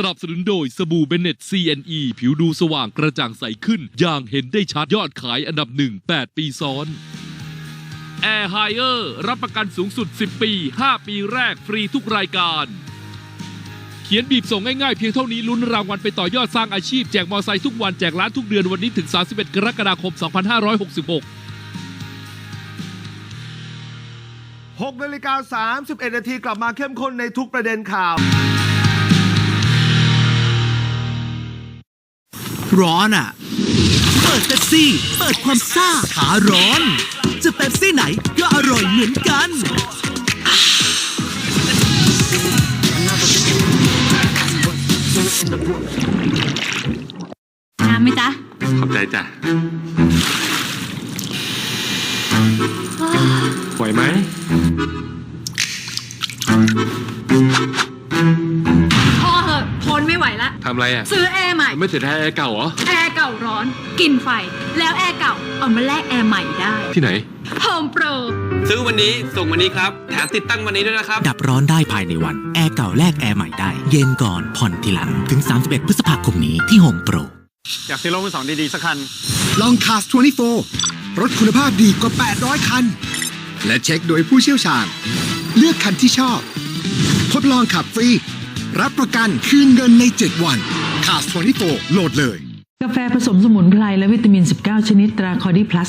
สนับสนุนโดยสบู่เบนเน็ต CNE ผิวดูสว่างกระจ่างใสขึ้น อย่างเห็นได้ชัดยอดขายอันดับหนึ่ง8ปีซ้อน Air h i e r รับประกันสูงสุด 10 ปี 5 ปีแรกฟรีทุกรายการ เขียนบีบส่งง่ายๆ เพียงเท่านี้ลุ้นรางวัลไปต่อยอดสร้างอาชีพ แจกมอไซค์ทุกวัน แจกร้านทุกเดือนวันนี้ถึง 31 กรกฎาคม 2566 6นาฬิกา31 นาทีกลับมาเข้มข้นในทุกประเด็นข่าว ร้อนอะ เปิดเป๊ปซี่ เปิดความซ่าหาร้อน จะเป๊ปซี่ไหนก็อร่อยเหมือนกัน น้ำไหมจ๊ะ ขอบใจจ้ะไหวไหม ทำอะไรอะ ซื้อแอร์ใหม่ ไม่ติดแอร์เก่าเหรอ แอร์เก่าร้อน กินไฟ แล้วแอร์เก่าเอามาแลกแอร์ใหม่ได้ ที่ไหน Home Pro ซื้อวันนี้ส่งวันนี้ครับ แถมติดตั้งวันนี้ด้วยนะครับ ดับร้อนได้ภายในวัน แอร์เก่าแลกแอร์ใหม่ได้ เย็นก่อนผ่อนทีหลัง ถึง 31 พฤษภาคมนี้ที่ Home Pro อยากซื้อรถมือสองดีๆสักคัน ลองคาส24 รถคุณภาพดีกว่า 800 คัน และเช็คโดยผู้เชี่ยวชาญ เลือกคันที่ชอบ ทดลองขับฟรี รับประกันคืนเงินใน 7 วันคาส24โหลดเลย กาแฟผสมสมุนไพรและวิตามิน 19 ชนิดตราคอดีพลัส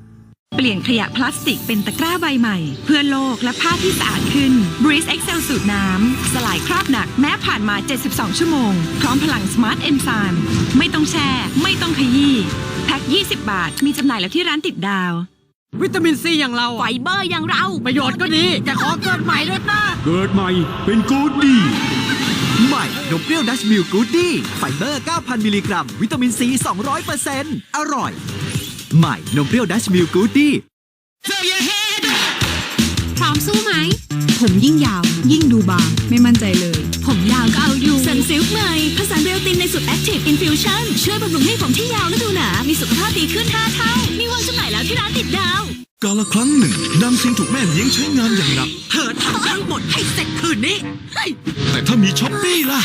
เปลี่ยนขยะพลาสติกเป็นตะกร้าใบใหม่ เพื่อโลกและผ้าที่สะอาดขึ้น Breeze Excel สูตรน้ำ สลายคราบหนักแม้ผ่านมา 72 ชั่วโมง พร้อมพลัง Smart Enzyme ไม่ต้องแช่ ไม่ต้องขยี้แพ็ค 20 บาท มีจำหน่ายแล้วที่ร้านติดดาว วิตามินซีอย่างเราไฟเบอร์อย่างเรา ประโยชน์ก็ดีจะขอเกิดใหม่ด้วยนะ เกิดใหม่เป็นกูดดีใหม่นมเปรี้ยวดัชมิลกูดดี้ไฟเบอร์ 9,000 มิลลิกรัม วิตามินซี 200%อร่อย ใหม่ นมเปรี้ยวดัชมิลกูดดี้พร้อมสู้ไหม ผมยิ่งยาว ยิ่งดูบาง ไม่มั่นใจเลย ผมยาวก็เอาอยู่สันซิลค์ใหม่ผสานเบลตินในสูตร Active Infusion ช่วยบำรุงให้ผมที่ยาวและดูหนา มีสุขภาพดีขึ้น5เท่า มีวางจำหน่ายแล้วที่ร้านติดดาว กาละครั้งหนึ่งนางซิงถูกแม่เลี้ยงใช้งานอย่างหนัก เธอทำทั้งหมดให้เสร็จคืนนี้ แต่ถ้ามีช้อปปี้ล่ะ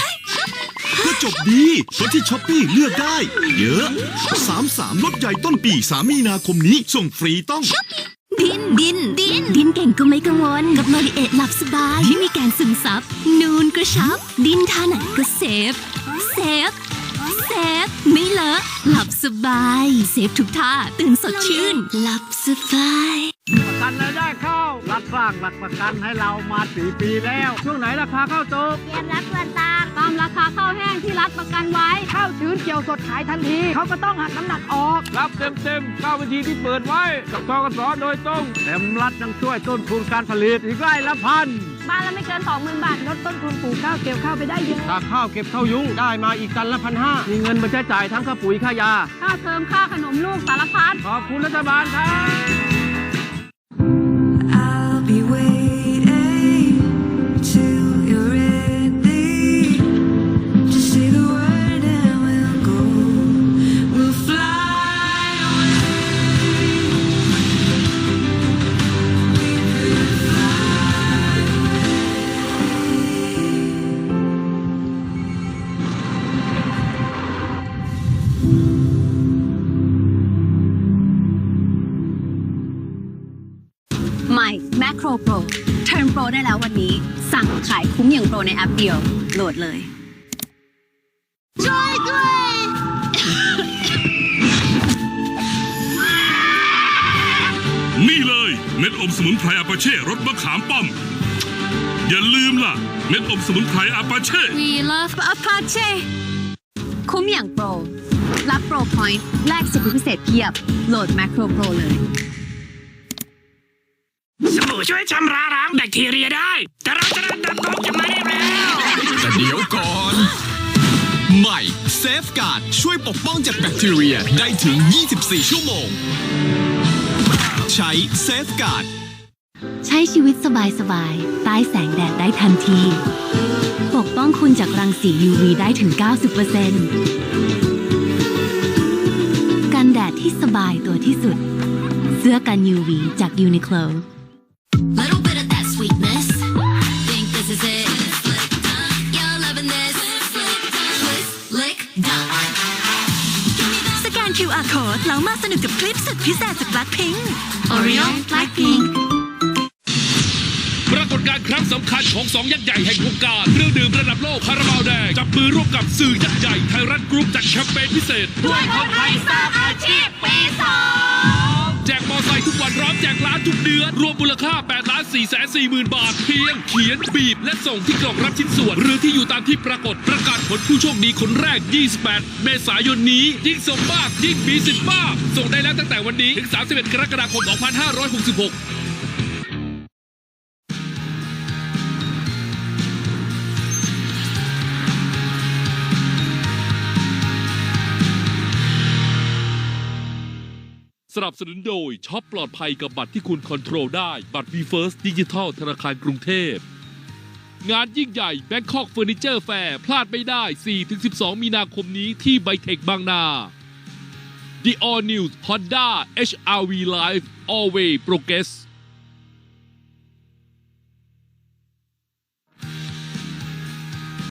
ก็จบดีเพราะที่ช้อปปี้เลือกได้ เยอะ33ลดใหญ่ต้นปี 3 มีนาคมนี้ส่งฟรีต้อง ดินดินดินดินเก่งก็ไม่กังวล กับโลดิเอทหลับสบายที่มีการซึมซับ นูนกระชับ ดินท่าไหนก็เซฟ เซฟ เซฟ ไม่เลอะ หลับสบาย เซฟทุกท่า ตื่นสดชื่น หลับสบาย ประกันรายได้เข้ารัฐสร้างหลักประกันให้เรามาสี่ปีแล้ว ช่วงไหนราคาเข้าตกเตรียมรับส่วนต่างตามราคาข้าวแห้งที่รัฐประกันไว้ ข้าวชื้นเกี่ยวสดขายทันที เขาก็ต้องหักน้ำหนักออก รับเต็มเต็มๆเข้าบัญชีที่เปิดไว้ กับทกสโดยตรงแถมรัฐยังช่วยต้นทุนการผลิตอีกไร่ละพันบ้านละไม่เกิน 20,000 บาทลดต้นทุนปลูกข้าวเกี่ยวข้าวไปได้เยอะถ้าข้าวเก็บเข้ายุ้งได้มาอีกตันละพันห้ามีเงินมาใช้จ่ายทั้งค่าปุ๋ยค่ายา ค่าเทอมค่าขนมลูกสารพัดขอบคุณรัฐบาลครับ ใหม่แมคโครโปรเทิร์นโปรได้แล้ววันนี้ สั่งขายคุ้มอย่างโปรในแอปเดียว โหลดเลย ช่วยด้วย นี่เลยเม็ดอมสมุนไพรอาปาเช่รสมะขามป้อม อย่าลืมล่ะ เม็ดอมสมุนไพรอาปาเช่ We love Apache คุ้มอย่างโปร รับโปรพอยต์แลกสิทธิพิเศษเพียบ โหลด Macro Pro เลย สบู่ช่วยชำระล้างแบคทีเรียได้ แต่เราจะเริ่มต้นกันมาได้แล้ว แต่เดี๋ยวก่อน ใหม่เซฟการ์ดช่วยปกป้องจากแบคทีเรียได้ถึง 24 ชั่วโมง ใช้เซฟการ์ดใช้ชีวิตสบายๆ ใต้แสงแดดได้ทันที ปกป้องคุณจากรังสี UV ได้ถึง 90%กันแดดที่สบายตัวที่สุด เสื้อกัน UV จาก Uniqlo Little bit of that sweetness Think this is it You're loving this Lick done สแกน QR code แล้วมาสนุกกับคลิปสุดพิเศษจาก Blackpink Oreo Blackpink ป รากฏการณ์ครั้งสำคัญของสองยักษ์ใหญ่แห่งวงการเครื่องดื่มระดับโลกคาราบาวแดง จับมือร่วมกับสื่อยักษ์ใหญ่ไทยรัฐกรุ๊ปจัดแคมเปญพิเศษด้วยคนไทยสร้างอาชีพปีสองแจกมอไซค์ทุกวันร้อมแจกล้านทุกเดือน รวมมูลค่า8ล้าน4แสน4หมื่นบาท เพียงเขียนบีบ และส่งที่กล่องรับชิ้นส่วน หรือที่อยู่ตามที่ปรากฏประกาศผลผู้โชคดีคนแรก 28 เมษายนนี้ ยิ่งส่งมากยิ่งมีสิทธิ์มาก ส่งได้แล้วตั้งแต่วันนี้ถึง 31 กรกฎาคม 2566 สนับสนุนโดยช็อปปลอดภัยกับบัตรที่คุณคอนโทรลได้ บัตร v ีเฟิร์สดิจิทัลธนาคารกรุงเทพ งานยิ่งใหญ่ Bangkok Furniture Fair พลาดไม่ได้ 4-12 มีนาคมนี้ที่ไบเทคบางนา The All New Honda HRV Live Always Progress